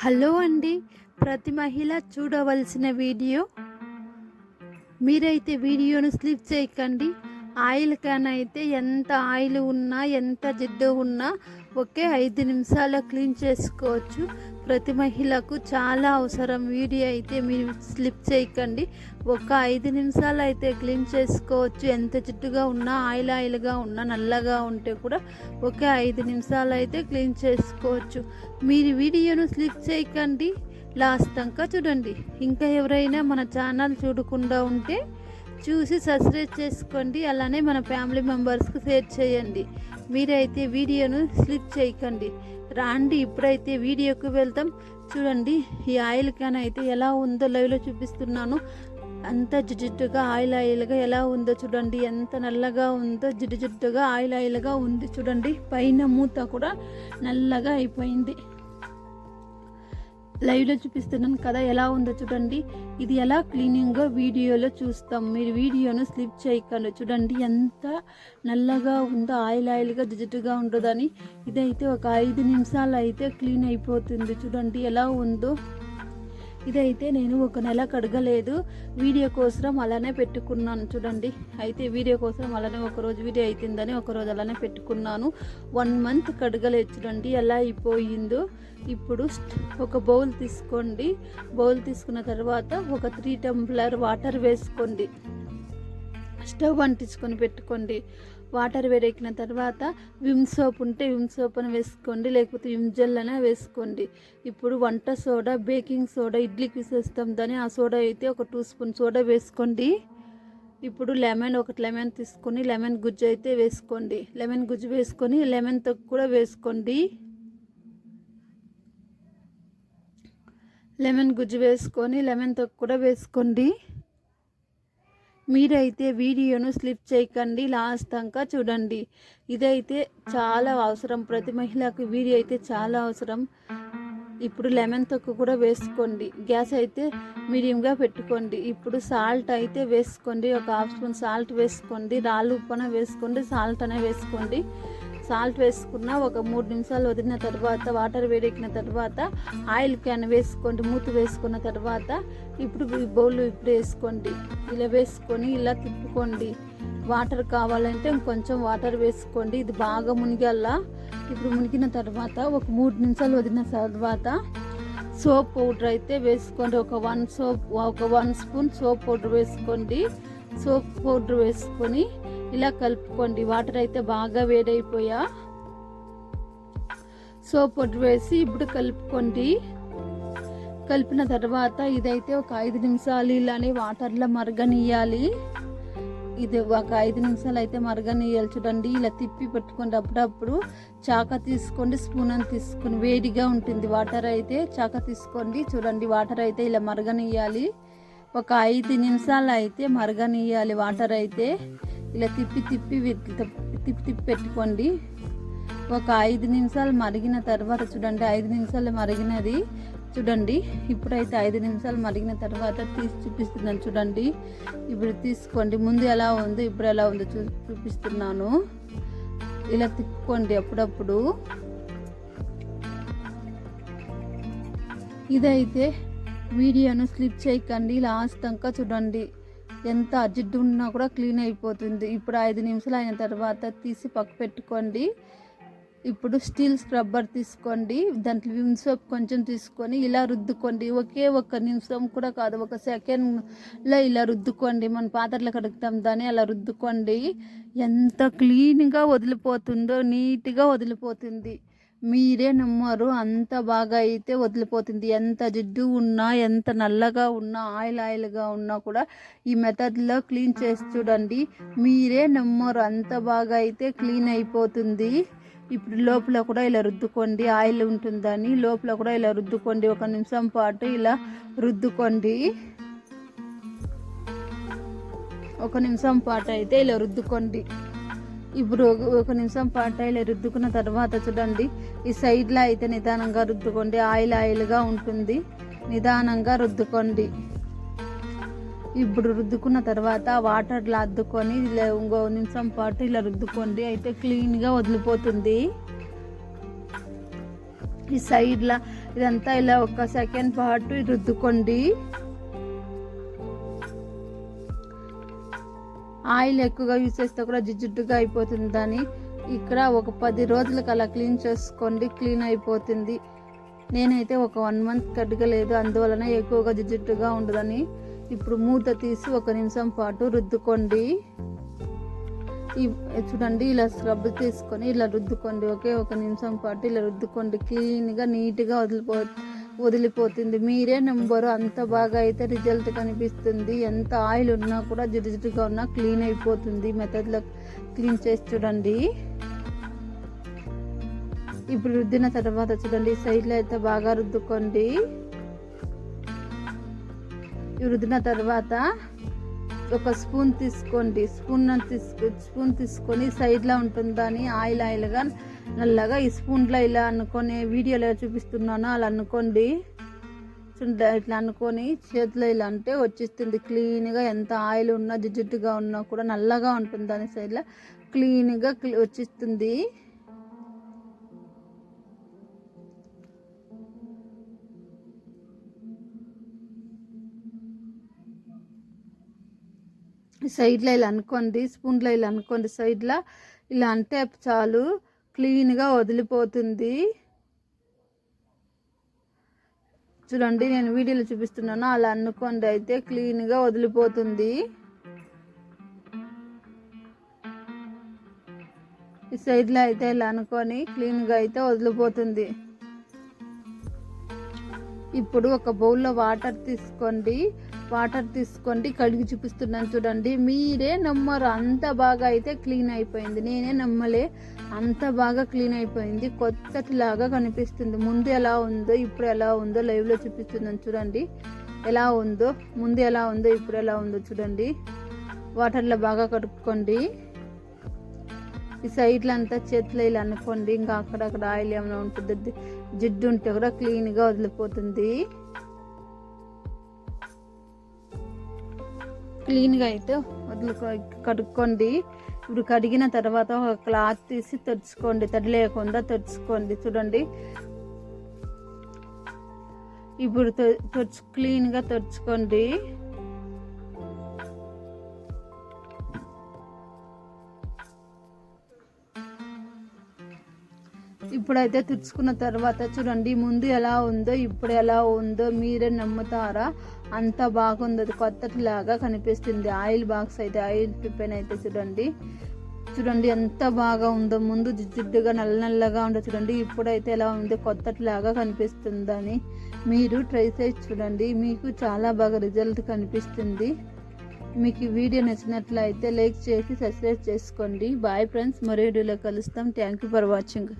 Hello అండి ప్రతి మహిళ చూడవలసిన వీడియో. మీరైతే వీడియోను స్లిప్ చేయకండి. ఆయిల్ క్యాన్ అయితే ఎంత ఆయిల్ ఉన్నా ఎంత జిడ్డు ఉన్నా ఒకే ఐదు నిమిషాల్లో క్లీన్ చేసుకోవచ్చు. ప్రతి మహిళకు చాలా అవసరం. వీడియో అయితే మీరు స్లిప్ చేయకండి. ఒక ఐదు నిమిషాలు అయితే క్లీన్ చేసుకోవచ్చు. ఎంత జిడ్డుగా ఉన్నా ఆయిల్ ఆయిల్గా ఉన్నా నల్లగా ఉంటే కూడా ఒకే ఐదు నిమిషాలు అయితే క్లీన్ చేసుకోవచ్చు. మీరు వీడియోను స్లిప్ చేయకండి. లాస్ట్ దాకా చూడండి. ఇంకా ఎవరైనా మన ఛానల్ చూడకుండా ఉంటే చూసి సబ్స్క్రైబ్ చేసుకోండి. అలానే మన ఫ్యామిలీ మెంబర్స్కి షేర్ చేయండి. మీరైతే వీడియోను స్లిప్ చేయకండి. రాండి ఇప్పుడైతే వీడియోకి వెళ్తాం చూడండి ఈ ఆయిల్ క్యాన్ అయితే ఎలా ఉందో లైవ్లో చూపిస్తున్నాను. అంత జిడ్డుగా ఆయిల్ ఆయిల్గా ఎలా ఉందో చూడండి. ఎంత నల్లగా ఉందో జిడ్డు జిడ్డుగా ఆయిల్ ఆయిల్గా ఉంది చూడండి. పైన మూత కూడా నల్లగా అయిపోయింది. లైవ్లో చూపిస్తున్నాను కదా ఎలా ఉందో చూడండి. ఇది ఎలా క్లీనింగ్గా వీడియోలో చూస్తాం. మీరు వీడియోను స్లిప్ చేయకండి. చూడండి ఎంత నల్లగా ఉందో ఆయిల్ ఆయిల్గా జిజిటుగా ఉండదని. ఇదైతే ఒక ఐదు నిమిషాలు అయితే క్లీన్ అయిపోతుంది. చూడండి ఎలా ఉందో. ఇదైతే నేను ఒక నెల కడగలేదు. వీడియో కోసం అలానే పెట్టుకున్నాను. చూడండి. అయితే వీడియో కోసం అలానే ఒక రోజు వీడియో అవుతుందని ఒక రోజు అలానే పెట్టుకున్నాను. వన్ మంత్ కడగలేదు. చూడండి. ఎలా అయిపోయిందో. ఇప్పుడు ఒక బౌల్ తీసుకోండి. బౌల్ తీసుకున్న తర్వాత ఒక త్రీ టెంప్లర్ వాటర్ వేసుకోండి. స్టవ్ అంటించుకొని పెట్టుకోండి. వాటర్ వేడెక్కిన తర్వాత విమ్ సోప్ ఉంటే విమ్ సోప్ అని వేసుకోండి లేకపోతే విమ్ జెల్ అనే వేసుకోండి. ఇప్పుడు వంట సోడా బేకింగ్ సోడా ఇడ్లీకి వేసేస్తాం దాని ఆ సోడా అయితే ఒక టూ స్పూన్ సోడా వేసుకోండి. ఇప్పుడు లెమన్ ఒకటి లెమన్ తీసుకొని లెమన్ గుజ్జు అయితే వేసుకోండి. లెమన్ గుజ్జు వేసుకొని లెమన్ తొక్కు కూడా వేసుకోండి. లెమన్ గుజ్జు వేసుకొని లెమన్ తొక్కు కూడా వేసుకోండి. మీరైతే వీడియోను స్లిప్ చేయకండి లాస్ట్ దాకా చూడండి. ఇదైతే చాలా అవసరం. ప్రతి మహిళకు వీడియో అయితే చాలా అవసరం. ఇప్పుడు లెమన్ తొక్కు కూడా వేసుకోండి. గ్యాస్ అయితే మీడియంగా పెట్టుకోండి. ఇప్పుడు సాల్ట్ అయితే వేసుకోండి. ఒక హాఫ్ స్పూన్ సాల్ట్ వేసుకోండి. రాళ్ళు ఉప్పన వేసుకోండి. సాల్ట్ అనే వేసుకోండి. సాల్ట్ వేసుకున్న ఒక మూడు నిమిషాలు వదిలిన తర్వాత వాటర్ వేడెక్కిన తర్వాత ఆయిల్ క్యాన్ వేసుకోండి మూత వేసుకున్న తర్వాత ఇప్పుడు ఈ బౌల్ ఇప్పుడు వేసుకోండి. ఇలా వేసుకొని ఇలా తిప్పుకోండి. వాటర్ కావాలంటే ఇంకొంచెం వాటర్ వేసుకోండి. ఇది బాగా మునిగల్లా ఇప్పుడు మునిగిన తర్వాత ఒక మూడు నిమిషాలు వదిలిన తర్వాత సోప్ పౌడర్ అయితే వేసుకోండి. ఒక వన్ సోప్ ఒక వన్ స్పూన్ సోప్ పౌడర్ వేసుకోండి. సోప్ పౌడర్ వేసుకొని ఇలా కలుపుకోండి. వాటర్ అయితే బాగా వేడైపోయా. సోప్ పొడి వేసి ఇప్పుడు కలుపుకోండి. కలిపిన తర్వాత ఇదైతే ఒక ఐదు నిమిషాలు ఇలానే వాటర్లో మరగనియాలి ఇది ఒక ఐదు నిమిషాలు అయితే మరగనియాలి చూడండి. ఇలా తిప్పి పెట్టుకోండి అప్పుడప్పుడు. చాక తీసుకోండి స్పూన్ అని తీసుకొని వేడిగా ఉంటుంది వాటర్ అయితే. చాక తీసుకోండి. చూడండి వాటర్ అయితే ఇలా మరగనియాలి ఒక ఐదు నిమిషాలు అయితే మరగనియాలి వాటర్ అయితే. ఇలా తిప్పి తిప్పి తిప్పి తిప్పి పెట్టుకోండి. ఒక ఐదు నిమిషాలు మరిగిన తర్వాత చూడండి ఐదు నిమిషాలు మరిగినది చూడండి. ఇప్పుడైతే ఐదు నిమిషాలు మరిగిన తర్వాత తీసి చూపిస్తున్నాను చూడండి. ఇప్పుడు తీసుకోండి. ముందు ఎలా ఉందో ఇప్పుడు ఎలా ఉందో చూ చూపిస్తున్నాను. ఇలా తిప్పుకోండి అప్పుడప్పుడు. ఇదైతే వీడియోను స్లిప్ చేయకండి. లాస్ట్ అంకా చూడండి. ఎంత అజిడ్డు ఉన్నా కూడా క్లీన్ అయిపోతుంది. ఇప్పుడు ఐదు నిమిషాలు అయిన తర్వాత తీసి పక్క పెట్టుకోండి. ఇప్పుడు స్టీల్ స్క్రబ్బర్ తీసుకోండి. దాంట్లో విమ్ సోప్ కొంచెం తీసుకొని ఇలా రుద్దుకోండి. ఒకే ఒక్క నిమిషం కూడా కాదు ఒక సెకండ్లో ఇలా రుద్దుకోండి. మన పాత్రలు కడుగుతాం దాన్ని అలా రుద్దుకోండి. ఎంత క్లీన్గా వదిలిపోతుందో నీట్గా వదిలిపోతుంది. మీరే నమ్మరు. అంత బాగా అయితే వదిలిపోతుంది. ఎంత జిడ్డు ఉన్నా ఎంత నల్లగా ఉన్నా ఆయిల్ ఆయిల్గా ఉన్నా కూడా ఈ మెథడ్లో క్లీన్ చేసి చూడండి. మీరే నమ్మరు. అంత బాగా అయితే క్లీన్ అయిపోతుంది. ఇప్పుడు లోపల కూడా ఇలా రుద్దుకోండి. ఆయిల్ ఉంటుందని లోపల కూడా ఇలా రుద్దుకోండి. ఒక నిమిషం పాటు ఇలా రుద్దుకోండి. ఒక నిమిషం పాటు అయితే ఇలా రుద్దుకోండి. ఇప్పుడు ఒక నిమిషం పాటు ఇలా రుద్దుకున్న తర్వాత చూడండి. ఈ సైడ్లో అయితే నిదానంగా రుద్దుకోండి. ఆయిల్ ఆయిల్గా ఉంటుంది. నిదానంగా రుద్దుకోండి. ఇప్పుడు రుద్దుకున్న తర్వాత వాటర్లో అద్దుకొని ఇలా ఇంకో నిమిషం పాటు ఇలా రుద్దుకోండి. అయితే క్లీన్గా వదిలిపోతుంది. ఈ సైడ్లో ఇదంతా ఇలా ఒక సెకండ్ పాటు రుద్దుకోండి. ఆయిల్ ఎక్కువగా యూజ్ చేస్తే కూడా జిడ్డుగా అయిపోతుంది దాన్ని. ఇక్కడ ఒక పది రోజులకు అలా క్లీన్ చేసుకోండి క్లీన్ అయిపోతుంది. నేనైతే ఒక వన్ మంత్ కడగలేదు అందువలన ఎక్కువగా జిడ్డుగా ఉండదని. ఇప్పుడు మూత తీసి ఒక నిమిషం పాటు రుద్దుకోండి. చూడండి ఇలా స్క్రబ్ తీసుకొని ఇలా రుద్దుకోండి. ఒకే ఒక నిమిషం పాటు ఇలా రుద్దుకోండి. క్లీన్గా నీట్గా వదిలిపో వదిలిపోతుంది. మీరే నెంబరు. అంత బాగా అయితే రిజల్ట్ కనిపిస్తుంది. ఎంత ఆయిల్ ఉన్నా కూడా జిడ్డు ఉన్నా క్లీన్ అయిపోతుంది. మెథడ్లో క్లీన్ చేసి చూడండి. ఇప్పుడు రుద్దిన తర్వాత చూడండి. సైడ్లో అయితే బాగా రుద్దుకోండి. రుద్దిన తర్వాత ఒక స్పూన్ తీసుకోండి. స్పూన్ తీసుకు స్పూన్ తీసుకొని సైడ్లో ఉంటుంది దాని ఆయిల్ ఆయిల్గా నల్లగా ఈ స్పూన్లో ఇలా అనుకొని వీడియోలో చూపిస్తున్నాను అలా అనుకోండి. చూడ ఇట్లా అనుకొని చేతిలో ఇలా అంటే వచ్చేస్తుంది. క్లీన్గా ఎంత ఆయిల్ ఉన్నా జిడ్డుగా ఉన్నా కూడా నల్లగా ఉంటుంది దాని సైడ్లో. క్లీన్గా వచ్చేస్తుంది. సైడ్లో ఇలా అనుకోండి స్పూన్లో ఇలా అనుకోండి సైడ్లో ఇలా అంటే చాలు క్లీన్గా వదిలిపోతుంది. చూడండి నేను వీడియోలో చూపిస్తున్నాను. అలా అనుకోండి అయితే క్లీన్గా వదిలిపోతుంది. ఈ సైడ్లో అయితే ఇలా అనుకొని క్లీన్గా అయితే వదిలిపోతుంది. ఇప్పుడు ఒక బౌల్లో వాటర్ తీసుకోండి. వాటర్ తీసుకోండి కడిగి చూపిస్తున్నాను చూడండి. మీరే నమ్మరు అంత బాగా అయితే క్లీన్ అయిపోయింది. నేనే నమ్మలే అంత బాగా క్లీన్ అయిపోయింది. కొత్తటిలాగా కనిపిస్తుంది. ముందు ఎలా ఉందో ఇప్పుడు ఎలా ఉందో లైవ్లో చూపిస్తున్నాను చూడండి. ఎలా ఉందో ముందు ఎలా ఉందో ఇప్పుడు ఎలా ఉందో చూడండి. వాటర్లో బాగా కడుక్కోండి. ఈ సైడ్లో అంతా చేతిలో ఇలా అనుకోండి. ఇంకా అక్కడక్కడ ఆయిల్ ఏమైనా ఉంటుంది జిడ్డు ఉంటే కూడా క్లీన్గా వదిలిపోతుంది. క్లీన్గా అయితే వదులుకో కడుక్కోండి. ఇప్పుడు కడిగిన తర్వాత ఒక క్లాత్ తీసి తెచ్చుకోండి తడి లేకుండా తెచ్చుకోండి చూడండి. ఇప్పుడు తెచ్చు క్లీన్గా తెచ్చుకోండి ఇప్పుడైతే తుడుచుకున్న తర్వాత చూడండి ముందు ఎలా ఉందో ఇప్పుడు ఎలా ఉందో మీరే నమ్ముతారా? అంత బాగుంది అది కొత్తటిలాగా కనిపిస్తుంది. ఆయిల్ బాక్స్ అయితే ఆయిల్ టిఫిన్ అయితే చూడండి. చూడండి ఎంత బాగా ఉందో ముందు జిడ్డుగా నల్ల నల్లగా ఉందో చూడండి. ఇప్పుడైతే ఎలా ఉంది కొత్తటిలాగా కనిపిస్తుందని మీరు ట్రై చేసి చూడండి. మీకు చాలా బాగా రిజల్ట్ కనిపిస్తుంది. మీకు ఈ వీడియో నచ్చినట్లయితే లైక్ చేసి సబ్స్క్రైబ్ చేసుకోండి. బాయ్ ఫ్రెండ్స్ మరో వీడియోలో కలుస్తాం. Thank you for watching.